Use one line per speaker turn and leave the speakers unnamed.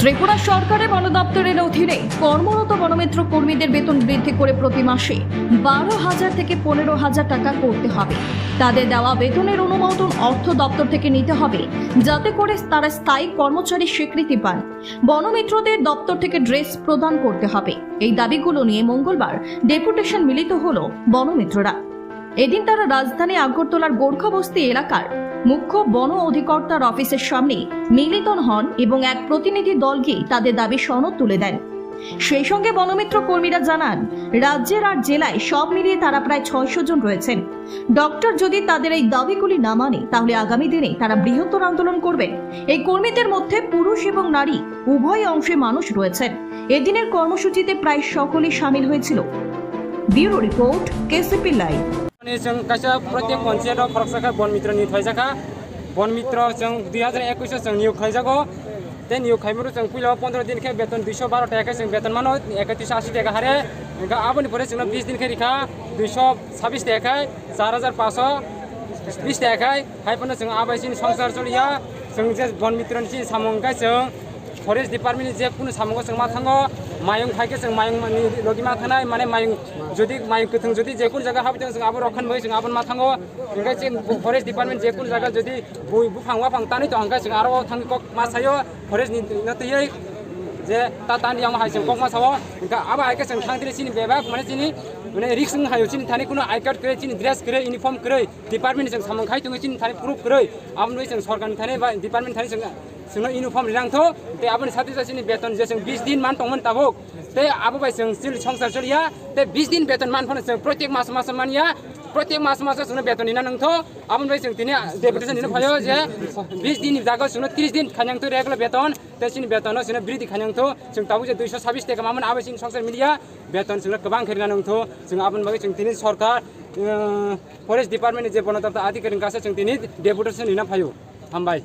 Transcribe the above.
ত্রিপুরা সরকারের বন দপ্তরের অধীনে কর্মরত বনমিত্র কর্মীদের বেতন বৃদ্ধি করে প্রতি মাসে বারো হাজার থেকে পনেরো হাজার টাকা করতে হবে। তাদের দেওয়া বেতনের অনুমোদন অর্থ দপ্তর থেকে নিতে হবে, যাতে করে তারা স্থায়ী কর্মচারী স্বীকৃতি পান। বনমিত্রদের দপ্তর থেকে ড্রেস প্রদান করতে হবে। এই দাবিগুলো নিয়ে মঙ্গলবার ডেপুটেশন মিলিত হল বনমিত্ররা। এদিন তারা রাজধানী আগরতলার গোর্খাবস্তি এলাকার মুখ্য বন অধিকর্তার অফিসের সামনে মিলিত হন এবং এক প্রতিনিধি দলকে তাদের দাবি সনদ তুলে দেন। সেই সঙ্গে বনমিত্র কর্মীরা জানান, রাজ্যের আর জেলায় সব মিলিয়ে তারা প্রায় ছয়শো জন রয়েছেন। ডক্টর যদি তাদের এই দাবিগুলি না মানে তাহলে আগামী দিনে তারা বৃহত্তর আন্দোলন করবেন। এই কর্মীদের মধ্যে পুরুষ এবং নারী, উভয় অংশে মানুষ রয়েছেন। এদিনের কর্মসূচিতে প্রায় সকলেই সামিল হয়েছিল। Bureau report, KCP
live. जों गासै प्रत्येक पन्चायतआव फरकसाखा बन मित्रनि थाइजाखा बन मित्र जों दुई हाजार एकुइसआव जों नियोग खाइजागो ते नियोग खाइमुरु जों पहिलाव पन्ध्र दिनखे बेतन दुइस बार टाका जों बेतन मानो एकत्रिस आसि टाका हारे ओमफ्राय आबोनि परे जोंना बिस दिनखे रिखा दुइस साब्बिस टाका चार हाजार पाँचस बिस टाका खाइपनो जों आबाइसिन संसार चलिया जों जे बन मित्रनि सि सामंगाय जों फरेस्ट डिपार्टमेन्टनि जे कुनु सामंगो जों मा थाङो मायं थाइके जों मायं मानि लगे मा थानाय माने मायं जुदि मायं गोथों जुदि जेकुनु जायगा हाबदों जों आबो रखन बै जों आबो मा थाङो ओंखाय जों फरेस्ट डिपार्टमेन्ट जेकुनु जायगा जुदि बय बुफां वाफां तानै तो ओंखाय जों आरो थाङो कक मा सायो फरेस्टनि नतयै जे ता तानि आं हाय जों कक मा सावो ओंखाय आबो आइके जों थांदिनि सिनि बेबाग माने सिनि माने रिक्स जों हायो सिनि थानि कुनु आइ कार्ड करे सिनि ड्रेस करे इउनिफर्म करे डिपार्टमेन्ट जों सामंखाय दङ सिनि थानि प्रुफ करे आबो बै जों सरकारनि थानि बा डिपार्टमेन्ट थानि जों जोंनो इउनिफर्म लिरांथ' ते आबोनि साथी सासेनि बेतन जे जों बिस दिन मान दंमोन ताबुक ते आबो बाय जों स्टिल संसार चलिया ते बिस दिन बेतन मान फनो जों प्रत्येक मास मास मानिया प्रत्येक मास मास जोंनो बेतन दिना नंथ' आबोनि बाय जों दिनै डेपुटेसन दिनो फायो जे बिस दिन जागायाव जोंनो त्रिस दिन खान्यांथ' रेगुलार बेतन ते सिनि बेतनाव जोंनो बृद्धि खान्यांथ' जों ताबुक जे दुइस' साब्बिस टाका मामोन आबो सिनि संसार मिलिया बेतन जोंनो गोबां खेरिना नंथ' जों आबोनि बागै जों दिनै सरकार फरेस्ट डिपार्टमेन्टनि जे बनदत्ता आधिकारिक गासै जों दिनै डेपुटेसन दिनो फायो हामबाय